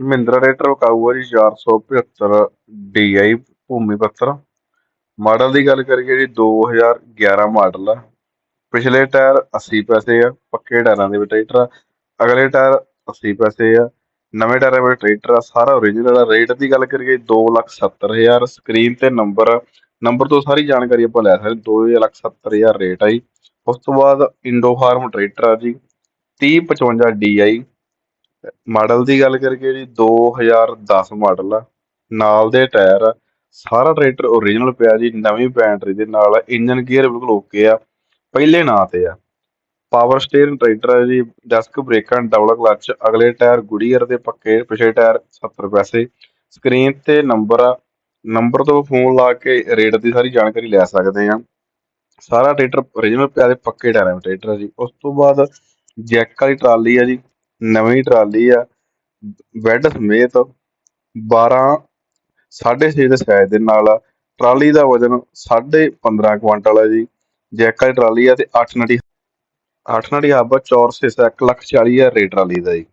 Mahindra tractor ਵਿਕਾਊ ਆ ਜੀ 475 DI ਭੂਮੀ ਪੱਤਰ ਮਾਡਲ ਦੀ ਗੱਲ ਕਰੀਏ ਜੀ 2011 ਮਾਡਲ ਆ। ਪਿਛਲੇ ਟਾਇਰ 80 ਪੈਸੇ ਆ, ਪੱਕੇ ਟਾਇਰਾਂ ਦੇ ਵਿੱਚ ਟਰੈਕਟਰ ਆ। ਅਗਲੇ ਟਾਇਰ 80 ਪੈਸੇ ਆ, ਨਵੇਂ ਟਾਇਰਾਂ ਵਿੱਚ ਟਰੈਕਟਰ ਆ। ਸਾਰਾ ਓਰੀਜਨਲ ਆ। ਰੇਟ ਦੀ ਗੱਲ ਕਰੀਏ 270000 ਸਕਰੀਨ ਤੇ ਨੰਬਰ ਨੰਬਰ ਤੋਂ ਸਾਰੀ ਜਾਣਕਾਰੀ ਆਪਾਂ ਲੈ ਸਕਦੇ 270000 ਰੇਟ ਆ ਜੀ। ਉਸ ਤੋਂ ਬਾਅਦ ਇੰਡੋ ਫਾਰਮ ਟਰੈਕਟਰ ਆ ਜੀ। 3055 DI ਮਾਡਲ ਦੀ ਗੱਲ ਕਰੀਏ ਜੀ 2010 ਮਾਡਲ ਆ, ਨਾਲ ਦੇ ਟਾਇਰ ਆ, ਸਾਰਾ ਟਰੈਕਟਰ ਓਰੀਜਨਲ ਪਿਆ ਜੀ, ਨਵੀਂ ਬੈਟਰੀ ਦੇ ਨਾਲ ਇੰਜਨ ਗੀਅਰ ਬਿਲਕੁਲ ਓਕੇ ਆ, ਪਹਿਲੇ ਨਾਂ ਤੇ ਆ। ਪਾਵਰ ਸਟੀਅਰਿੰਗ ਟਰੈਕਟਰ ਹੈ ਜੀ ਡੈਸਕ ਬ੍ਰੇਕਾਂ ਡਬਲ ਕਲਚ ਅਗਲੇ ਟਾਇਰ ਗੁਡੀਅਰ ਦੇ ਪੱਕੇ, ਪਿਛਲੇ ਟਾਇਰ 70 ਪੈਸੇ। ਸਕਰੀਨ ਤੇ ਨੰਬਰ ਆ ਨੰਬਰ ਤੋਂ ਫੋਨ ਲਾ ਕੇ ਰੇਟ ਦੀ ਸਾਰੀ ਜਾਣਕਾਰੀ ਲੈ ਸਕਦੇ ਆ। ਸਾਰਾ ਟਰੈਕਟਰ ਓਰੀਜਨਲ ਪਿਆ ਦੇ ਪੱਕੇ ਟਾਇਰਾਂ ਦਾ ਟਰੈਕਟਰ ਆ ਜੀ। ਉਸ ਤੋਂ ਬਾਅਦ ਜੈਕ ਵਾਲੀ ਟਰਾਲੀ ਆ ਜੀ ਨਵੀਂ ਟਰਾਲੀ ਆ, ਬੈੱਡ ਸਮੇਤ 12 6.5 ਦੇ ਸਾਈਜ਼ ਦੇ ਨਾਲ ਆ। ਟਰਾਲੀ ਦਾ ਵਜ਼ਨ 15.5 ਕੁਆਂਟਲ ਆ ਜੀ ਜੈਕ ਵਾਲੀ ਟਰਾਲੀ ਆ ਤੇ 8 ਨਟੀ 8 ਨਟੀ ਹੱਬ ਚੌਰਸ ਹਿੱਸਾ 1 ਲੱਖ 40 ਹਜ਼ਾਰ ਰੇਟ ਟਰਾਲੀ ਦਾ ਜੀ